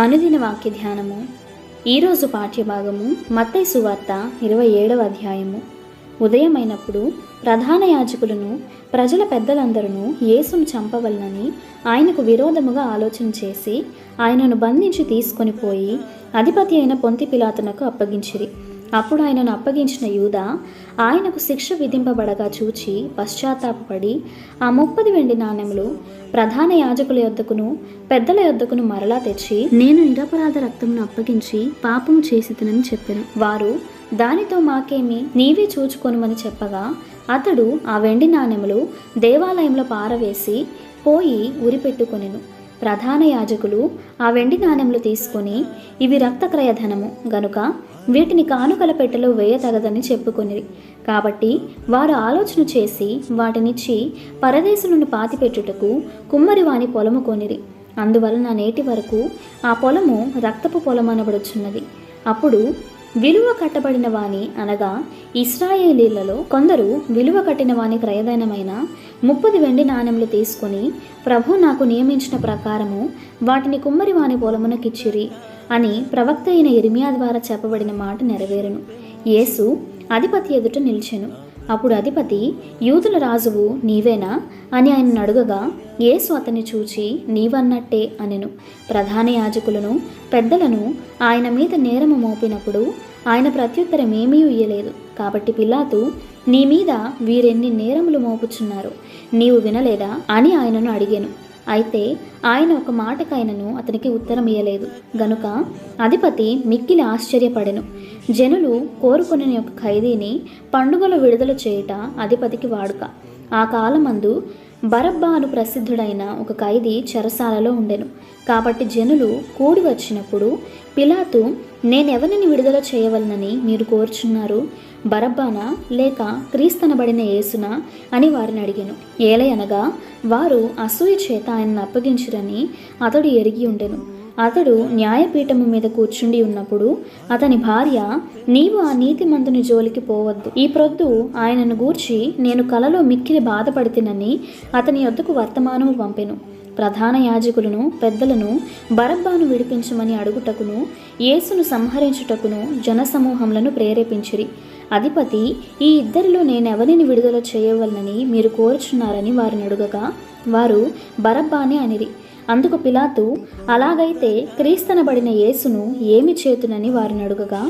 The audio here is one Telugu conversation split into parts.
అనుదిన వాక్య ధ్యానము. ఈరోజు పాఠ్యభాగము మత్తై సువార్త ఇరవై ఏడవ అధ్యాయము. ఉదయమైనప్పుడు ప్రధాన యాజకులను ప్రజల పెద్దలందరూ యేసును చంపవలనని ఆయనకు విరోధముగా ఆలోచన చేసి ఆయనను బంధించి తీసుకొని పోయి అధిపతి అయిన పొంతి పిలాతునకు అప్పగించిరి. అప్పుడు ఆయనను అప్పగించిన యూద ఆయనకు శిక్ష విధింపబడగా చూచి పశ్చాత్తాపడి ఆ ముప్పది వెండి నాణెములు ప్రధాన యాజకుల యొద్దకును పెద్దల యొద్దకును మరలా తెచ్చి నేను నిరపరాధ రక్తమును అప్పగించి పాపం చేసితనని చెప్పాను. వారు దానితో మాకేమి నీవే చూచుకొనుమని చెప్పగా అతడు ఆ వెండి నాణెములు దేవాలయంలో పారవేసి పోయి ఉరిపెట్టుకొనెను ప్రధాన యాజకులు ఆ వెండి నాణెములు తీసుకొని ఇవి రక్తక్రయధనము. గనుక వీటిని కానుకల పెట్టెలో వేయతగదని చెప్పుకొనిరి. కాబట్టి వారు ఆలోచన చేసి వాటినిచ్చి పరదేశులను పాతిపెట్టుటకు కుమ్మరివాని పొలము కొనిరి. అందువలన నేటి వరకు ఆ పొలము రక్తపు పొలం అనబడుచున్నది అప్పుడు విలువ కట్టబడిన వాని అనగా ఇస్రాయేలీలలో కొందరు విలువ కట్టిన వాని క్రయదైనమైన ముప్పది వెండి నాణెములు తీసుకొని ప్రభు నాకు నియమించిన ప్రకారము వాటిని కుమ్మరి వాని పొలమునకిచ్చిరి అని ప్రవక్త అయిన ఇర్మియా ద్వారా చెప్పబడిన మాట నెరవేరును. యేసు అధిపతి ఎదుట నిలిచెను. అప్పుడు అధిపతి యూదుల రాజువు నీవేనా? అని ఆయన అడుగగా యేసు అతన్ని చూచి నీవన్నట్టే అనెను. ప్రధాన యాజకులను పెద్దలను ఆయన మీద నేరము మోపినప్పుడు ఆయన ప్రత్యుత్తరం ఏమీ ఇయ్యలేదు. కాబట్టి పిలాతు నీ మీద వీరెన్ని నేరములు మోపుచున్నారు. నీవు వినలేదా? అని ఆయనను అడిగాను. అయితే ఆయన ఒక మాటకైనను అతనికి ఉత్తరం ఇయ్యలేదు. గనుక అధిపతి మిక్కిలి ఆశ్చర్యపడెను. జనులు కోరుకుని యొక్క ఖైదీని పండుగలు విడుదల చేయుట అధిపతికి వాడుక. ఆ కాలమందు బరబ్బా అను ప్రసిద్ధుడైన ఒక ఖైదీ చెరసాలలో ఉండెను. కాబట్టి జనులు కూడి వచ్చినప్పుడు పిలాతు నేనెవరిని విడుదల చేయవలనని మీరు కోరుచున్నారు? బరబ్బానా లేక క్రీస్తనబడిన యేసునా? అని వారిని అడిగాను. ఏలయనగా వారు అసూయ చేత ఆయనను అప్పగించురని అతడు ఎరిగి ఉండెను. అతడు న్యాయపీఠము మీద కూర్చుండి ఉన్నప్పుడు అతని భార్య నీవు ఆ నీతిమంతుని జోలికి పోవద్దు. ఈ ప్రొద్దు ఆయనను గూర్చి నేను కలలో మిక్కిలి బాధపడితినని అతని యొద్దకు వర్తమానము పంపెను. ప్రధాన యాజకులను పెద్దలను బరబ్బాను విడిపించమని అడుగుటకును యేసును సంహరించుటకును జనసమూహములను ప్రేరేపించిరి. అధిపతి ఈ ఇద్దరిలో నేనెవరిని విడుదల చేయవలనని మీరు కోరుచున్నారని వారిని అడుగగా వారు బరబ్బానే అనిరి. అందుకు పిలాతు అలాగైతే క్రీస్తనబడిన యేసును ఏమి చేతునని వారిని అడుగగా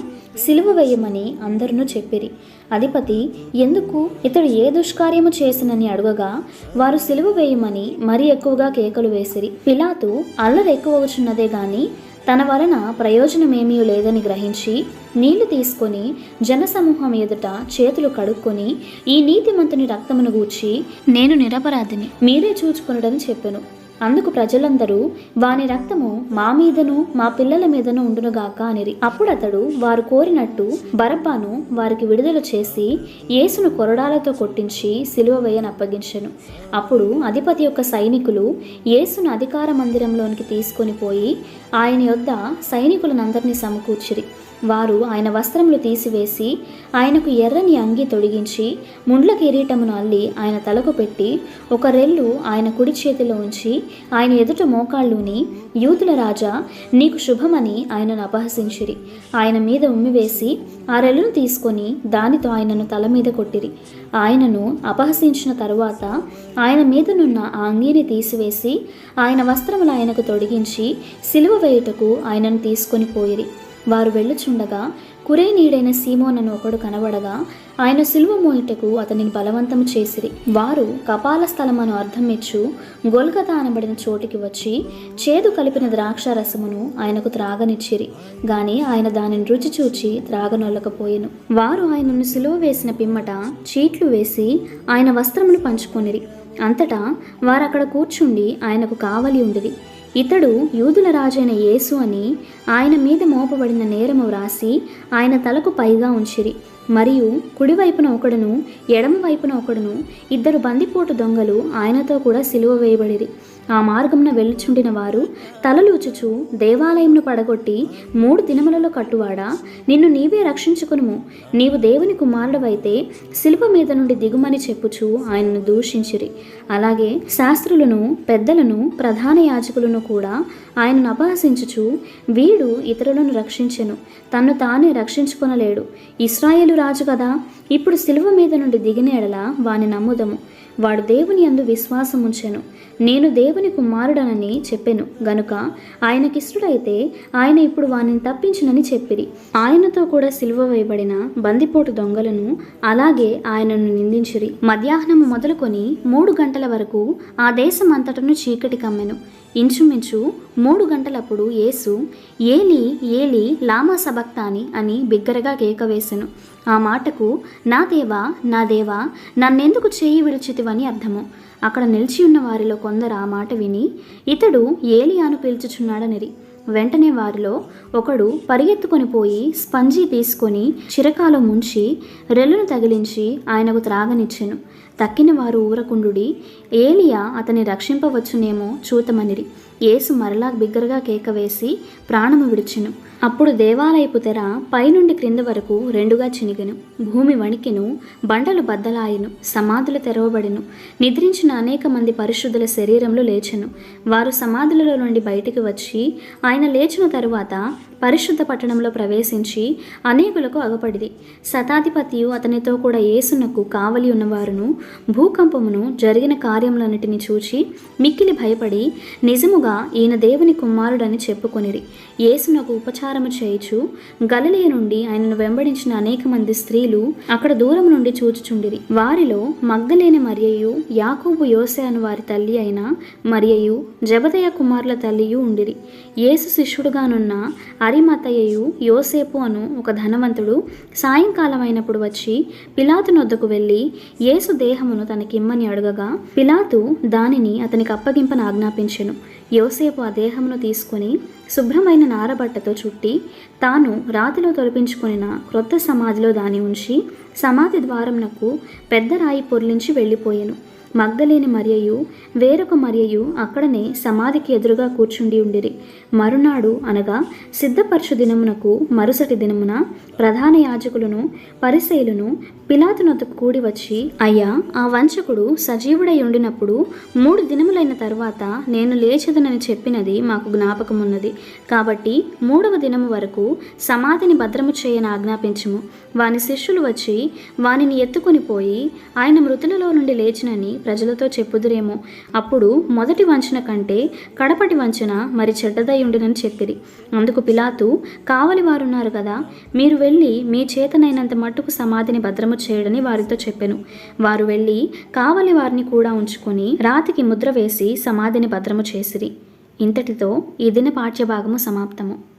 సిలువ వేయమని అందరినూ చెప్పిరి. అధిపతి ఎందుకు ఇతడు ఏ దుష్కార్యము చేసినని అడుగగా వారు సిలువ వేయమని మరీ ఎక్కువగా కేకలు వేసిరి. పిలాతు అల్లరి ఎక్కువచున్నదే గాని తన వలన ప్రయోజనమేమీ లేదని గ్రహించి నీళ్ళు తీసుకొని జనసమూహం ఎదుట చేతులు కడుక్కొని ఈ నీతిమంతుని రక్తమును గూర్చి నేను నిరపరాధిని మీరే చూచుకునడని చెప్పాను. అందుకు ప్రజలందరూ వాని రక్తము మా మీదను మా పిల్లల మీదను ఉండునుగాక అనిరి. అప్పుడు అతడు వారు కోరినట్టు బరబ్బాను వారికి విడుదల చేసి యేసును కొరడాలతో కొట్టించి సిలువ వేయని అప్పగించెను. అప్పుడు అధిపతి యొక్క సైనికులు యేసును అధికార మందిరంలోనికి తీసుకొని పోయి ఆయన యొద్ద సైనికులనందరినీ సమకూర్చిరి. వారు ఆయన వస్త్రములు తీసివేసి ఆయనకు ఎర్రని అంగి తొడిగించి ముండ్ల కిరీటమును అల్లి ఆయన తలకు పెట్టి ఒక రెల్లు ఆయన కుడి చేతిలో ఉంచి ఆయన ఎదుట మోకాళ్ళుని యూతుల రాజా నీకు శుభమని ఆయనను అపహసించిరి. ఆయన మీద ఉమ్మివేసి ఆ రెల్లును తీసుకొని దానితో ఆయనను తల మీద కొట్టిరి. ఆయనను అపహసించిన తరువాత ఆయన మీదనున్న ఆ అంగీని తీసివేసి ఆయన వస్త్రములు ఆయనకు తొడిగించి సిలువ వేయుటకు ఆయనను తీసుకొని పోయిరి. వారు వెళ్ళుచుండగా కురేనీడైన సీమోన్ అని ఒకడు కనబడగా ఆయన సిలువ మోయుటకు అతనిని బలవంతము చేసిరి. వారు కపాల స్థలమను అర్థమిచ్చు గొల్గత అనబడిన చోటికి వచ్చి చేదు కలిపిన ద్రాక్ష రసమును ఆయనకు త్రాగనిచ్చిరి. గాని ఆయన దానిని రుచి చూచి త్రాగనొల్లకపోయెను. వారు ఆయనను సిలువ వేసిన పిమ్మట చీట్లు వేసి ఆయన వస్త్రములు పంచుకొనిరి. అంతటా వారక్కడ కూర్చుండి ఆయనకు కావలి ఉండిరి. ఇతడు యూదుల రాజైన యేసు అని ఆయన మీద మోపబడిన నేరము వ్రాసి ఆయన తలకు పైగా ఉంచిరి. మరియు కుడివైపున ఒకడును ఎడమ వైపున ఒకడును ఇద్దరు బందిపోటు దొంగలు ఆయనతో కూడా సిలువ వేయబడిరి. ఆ మార్గమున వెళ్ళుచుండిన వారు తలలూచుచు దేవాలయంను పడగొట్టి మూడు దినములలో కట్టువాడా నిన్ను నీవే రక్షించుకునుము. నీవు దేవుని కుమారుడవైతే శిల్ప మీద నుండి దిగుమని చెప్పుచు ఆయనను దూషించిరి. అలాగే శాస్త్రులను పెద్దలను ప్రధాన యాజకులను కూడా ఆయనను అపహసించుచు వీడు ఇతరులను రక్షించెను. తన్ను తానే రక్షించుకొనలేడు. ఇస్రాయేలు రాజు కదా? ఇప్పుడు శిలువ మీద నుండి దిగిన ఎడల వాని నమ్ముదము. వాడు దేవుని అందు విశ్వాసం ఉంచెను నేను దేవుని కుమారుడనని చెప్పెను. గనుక ఆయనకిష్టుడైతే ఆయన ఇప్పుడు వానిని తప్పించునని చెప్పిరి. ఆయనతో కూడా సిలువ వేయబడిన బందిపోటు దొంగలను అలాగే ఆయనను నిందించిరి. మధ్యాహ్నము మొదలుకొని మూడు గంటల వరకు ఆ దేశం అంతటను చీకటి కమ్మెను. ఇంచుమించు మూడు గంటలప్పుడు యేసు ఏలి ఏలి లామా సబక్తాని అని బిగ్గరగా కేక వేసెను ఆ మాటకు నా దేవా నా దేవా నన్నెందుకు చేయి విడిచితివని అర్థము. అక్కడ నిలిచి ఉన్న వారిలో కొందరు ఆ మాట విని ఇతడు ఏలియాను పిలుచుచున్నాడనిరి. వెంటనే వారిలో ఒకడు పరిగెత్తుకొని పోయి స్పంజీ తీసుకొని చిరకాలో ముంచి రెల్లును తగిలించి ఆయనకు త్రాగనిచ్చెను. తక్కిన వారు ఊరకుండుడి ఏలియా అతని రక్షింపవచ్చునేమో చూతమనిరి. యేసు మరలా బిగ్గరగా కేక వేసి ప్రాణము విడిచెను. అప్పుడు దేవాలయపు తెర పైనుండి క్రింద వరకు రెండుగా చినిగెను. భూమి వణికిను బండలు బద్దలాయెను సమాధులు తెరవబడిను. నిద్రించిన అనేక మంది పరిశుద్ధుల శరీరంలో లేచెను. వారు సమాధులలో నుండి బయటికి వచ్చి ఆయన లేచిన తరువాత పరిశుద్ధ పట్టణంలో ప్రవేశించి అనేకులకు అగపడిది శతాధిపతియు అతనితో కూడా యేసునకు కావలి ఉన్నవారును భూకంపమును జరిగిన కార్యములన్నిటిని చూచి మిక్కిలి భయపడి నిజముగా ఈయన దేవుని కుమారుడని చెప్పుకొనిరి. యేసునకు ఉపచారము చేయుచు గలలియ నుండి ఆయనను వెంబడించిన అనేక మంది స్త్రీలు అక్కడ దూరం నుండి చూచుచుండిరి. వారిలో మగ్గలేని మరియయు యాకోబు యోసే అను వారి తల్లి అయిన మరియయు జబదయ కుమారుల తల్లియు ఉండిరి. యేసు శిష్యుడుగానున్న అరిమతయ్యయు యోసేపు అను ఒక ధనవంతుడు సాయంకాలం అయినప్పుడు వచ్చి పిలాతు నొద్దకు వెళ్ళి యేసు దేహమును తనకిమ్మని అడగగా పిలాతు దానిని అతనికి అప్పగింపను ఆజ్ఞాపించెను. యోసేపు ఆ దేహమును తీసుకొని శుభ్రమైన నారబట్టతో చుట్టి తాను రాతిలో తొలపించుకొనిన క్రొత్త సమాధిలో దాని ఉంచి సమాధి ద్వారమునకు పెద్ద రాయి పొర్లించి వెళ్ళిపోయెను. మగ్గలేని మరియయు వేరొక మరియయు అక్కడనే సమాధికి ఎదురుగా కూర్చుండి ఉండిరి. మరునాడు అనగా సిద్ధపరచు దినమునకు మరుసటి దినమున ప్రధాన యాజకులను పరిశైలును పిలాతునొద్దకు కూడి వచ్చి అయ్యా ఆ వంచకుడు సజీవుడై ఉండినప్పుడు మూడు దినములైన తర్వాత నేను లేచదనని చెప్పినది మాకు జ్ఞాపకమున్నది. కాబట్టి మూడవ దినము వరకు సమాధిని భద్రము చేయని ఆజ్ఞాపించము. వాని శిష్యులు వచ్చి వానిని ఎత్తుకొని పోయి ఆయన మృతులలో నుండి లేచినని ప్రజలతో చెప్పుదురేమో. అప్పుడు మొదటి వంచన కంటే కడపటి వంచన మరి చెడ్డదై ఉండినని చెప్పిరి. అందుకు పిలాతు కావలి వారున్నారు కదా మీరు వెళ్ళి మీ చేతనైనంత మట్టుకు సమాధిని భద్రము చేయడని వారితో చెప్పెను. వారు వెళ్ళి కావలి వారిని కూడా ఉంచుకొని రాతికి ముద్ర వేసి సమాధిని భద్రము చేసిరి. ఇంతటితో ఈ దిన పాఠ్యభాగము సమాప్తము.